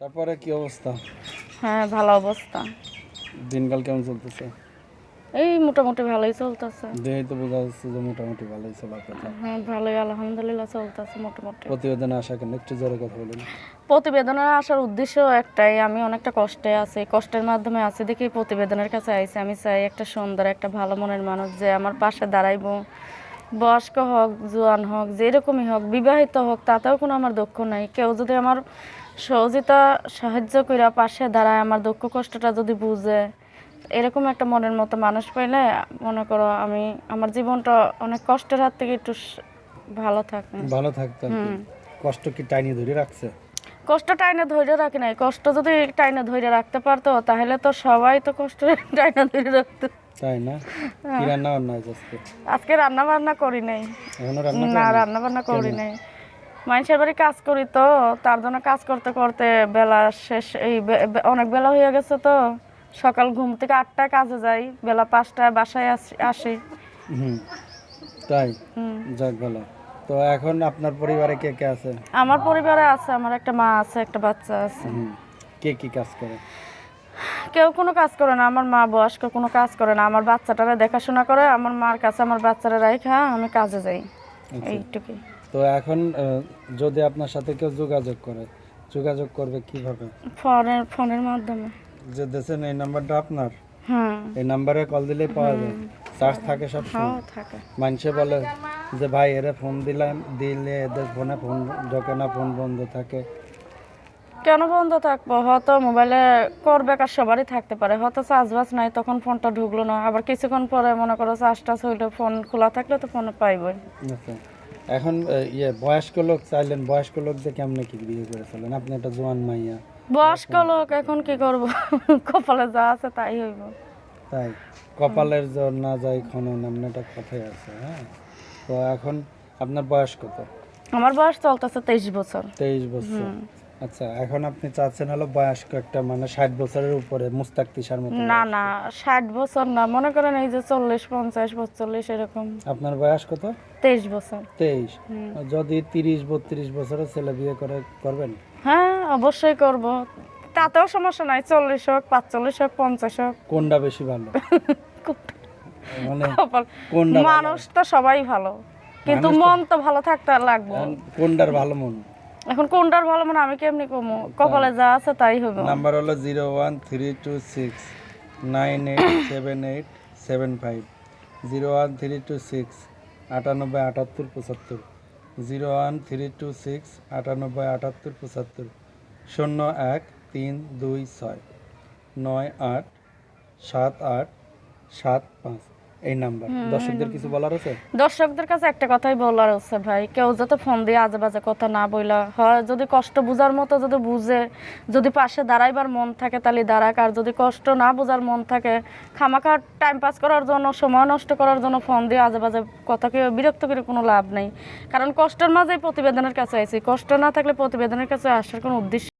তারপরে কি অবস্থা? হ্যাঁ ভালো অবস্থা। দিনকাল কেমন চলতেছে? এই মোটামুটি ভালোই চলতেছে। দেহে তো বোঝা যাচ্ছে যে মোটামুটি ভালোই চলার কথা। হ্যাঁ ভালোই আলহামদুলিল্লাহ চলতেছে মোটামুটি। প্রতিবেদনে আসা কেন একটু জোরে কথা বলুন। প্রতিবেদনের আসার উদ্দেশ্য একটাই আমি অনেকটা কষ্টে আছি। কষ্টের মাধ্যমে আছি দেখি প্রতিবেদনের কাছে আইছি আমি চাই একটা সুন্দর একটা ভালো মনের মানুষ যে আমার পাশে দাঁড়াইবো। বয়স্ক হোক জোয়ান হোক যেরকমই হোক বিবাহিত হোক তাতেও কোনো আমার দুঃখ নাই। কেউ যদি আমার সহযোগিতা সাহায্য করে পাশে দাঁড়ায় আমার দুঃখ কষ্টটা যদি বুঝে এরকম একটা মনের মতো মানুষ পাইলে মনে করো আমি আমার জীবনটা অনেক কষ্টের হাত থেকে একটু ভালো থাকে। ভালো থাকতে। কষ্ট কি টাইনি ধরে রাখছে? কষ্ট টাইনে ধৈর্য রাখি নাই। কষ্ট যদি টাইনে ধৈর্য রাখতে পারতো তাহলে তো সবাই তো কষ্ট টাইনে ধৈর্য রাখতো। তাই না? কি রান্না বান্না আজকে? আজকে রান্না বান্না করি নাই। না রান্না বান্না করি নাই। মানুষের বাড়ি কাজ করি তো তার জন্য কাজ করতে করতে বেলা শেষ এই অনেক বেলা হয়ে গেছে তো। সকাল ঘুম থেকে আটটায় কাজে যাই বেলা পাঁচটায় বাসায় আসি- তাই? যাক ভালো। তো এখন আপনার পরিবারে কে কে আছে? আমার পরিবারে আছে আমার একটা মা আছে একটা বাচ্চা আছে। কে কি কাজ করে? কেউ কোনো কাজ করে না আমার মা বয়স্ক কোনো কাজ করে না। আমার বাচ্চাটারা দেখাশোনা করে আমার মার কাছে আমার বাচ্চারা রাইখা আমি কাজে যাই। আচ্ছা। এইটুকুই। তো এখন যদি আপনার সাথে কেউ যোগাযোগ করে যোগাযোগ করবে কীভাবে? ফোনের ফোনের মাধ্যমে। যে দেশেন এই নাম্বারটা আপনার? হুম এই নাম্বারে কল দিলেই পাওয়া যায়। চার্জ থাকে সব হ্যাঁ থাকে। মানুষে বলে যে ভাই এরা ফোন দিলাম দিলে এদের ফোনে ফোন ঢোকে না ফোন বন্ধ থাকে। কেন বন্ধ থাকব? হয়তো মোবাইলে করবে কাজ সবারই থাকতে পারে। হয়তো চার্জ বাজ নাই তখন ফোনটা ঢুকলো না। আবার কিছুক্ষণ পরে মনে করো চার্জ টাচ হইলে ফোন খোলা থাকলে তো ফোনে পাইবই। আচ্ছা। এখন ইয়ে বয়স্ক লোক চাইলেন বয়স্ক লোকদের কেমনে কি বিয়ে করে ফেলেন? আপনি একটা জোয়ান মাইয়া। বয়স্ক লোক এখন কি করব? কপালে যা আছে তাই হইব। তাই কপালের জোর না যায় খনন এমন একটা কথাই আছে হ্যাঁ? তো এখন আপনার বয়স কত? আমার বয়স চলতেছে তেইশ বছর। তেইশ বছর। আচ্ছা এখন আপনি চাচ্ছেন হলো বয়স্ক একটা মানে ষাট বছরের উপরে মুস্তাক মতো না না ষাট বছর না মনে করেন এই যে চল্লিশ পঞ্চাশ এরকম। আপনার বয়স কত? তেইশ বছর। তেইশ। যদি তিরিশ বত্রিশ বছরের ছেলে বিয়ে করে করবেন? হ্যাঁ অবশ্যই করব। তাতেও সমস্যা নাই চল্লিশ হোক পাঁচচল্লিশ হোক পঞ্চাশ হোক। কোনটা বেশি ভালো? মানে কোনটা মানুষ তো সবাই ভালো কিন্তু মন তো ভালো থাকতে লাগবে কোনটার ভালো মন? এখন কোনটার ভালো মানে আমি কেমনি কমু? কপালে যা আছে তাই হবে নাম্বার হলো zero one three two six nine eight seven eight seven five. Zero one three two six আটানব্বই আটাত্তর পঁচাত্তর। Zero one three two six আটানব্বই আটাত্তর পঁচাত্তর। শূন্য এক তিন দুই ছয়। নয় আট সাত আট সাত পাঁচ। এই নাম্বার। দর্শকদের কিছু বলার আছে? দর্শকদের কাছে একটা কথাই বলার আছে ভাই। কেউ যাতে ফোন দিয়ে আজে বাজে কথা না বইলা হয় যদি কষ্ট বুঝার মতো যদি বুঝে যদি পাশে দাঁড়াইবার মন থাকে তাহলে দাঁড়াক আর যদি কষ্ট না বোঝার মন থাকে খামাখা টাইম পাস করার জন্য সময় নষ্ট করার জন্য ফোন দিয়ে আজে বাজে কথাকে বিরক্ত করে কোনো লাভ নেই। কারণ কষ্টের মাঝেই প্রতিবেদনের কাছে আইছি। কষ্ট না থাকলে প্রতিবেদনের কাছে আসার কোনো উদ্দেশ্য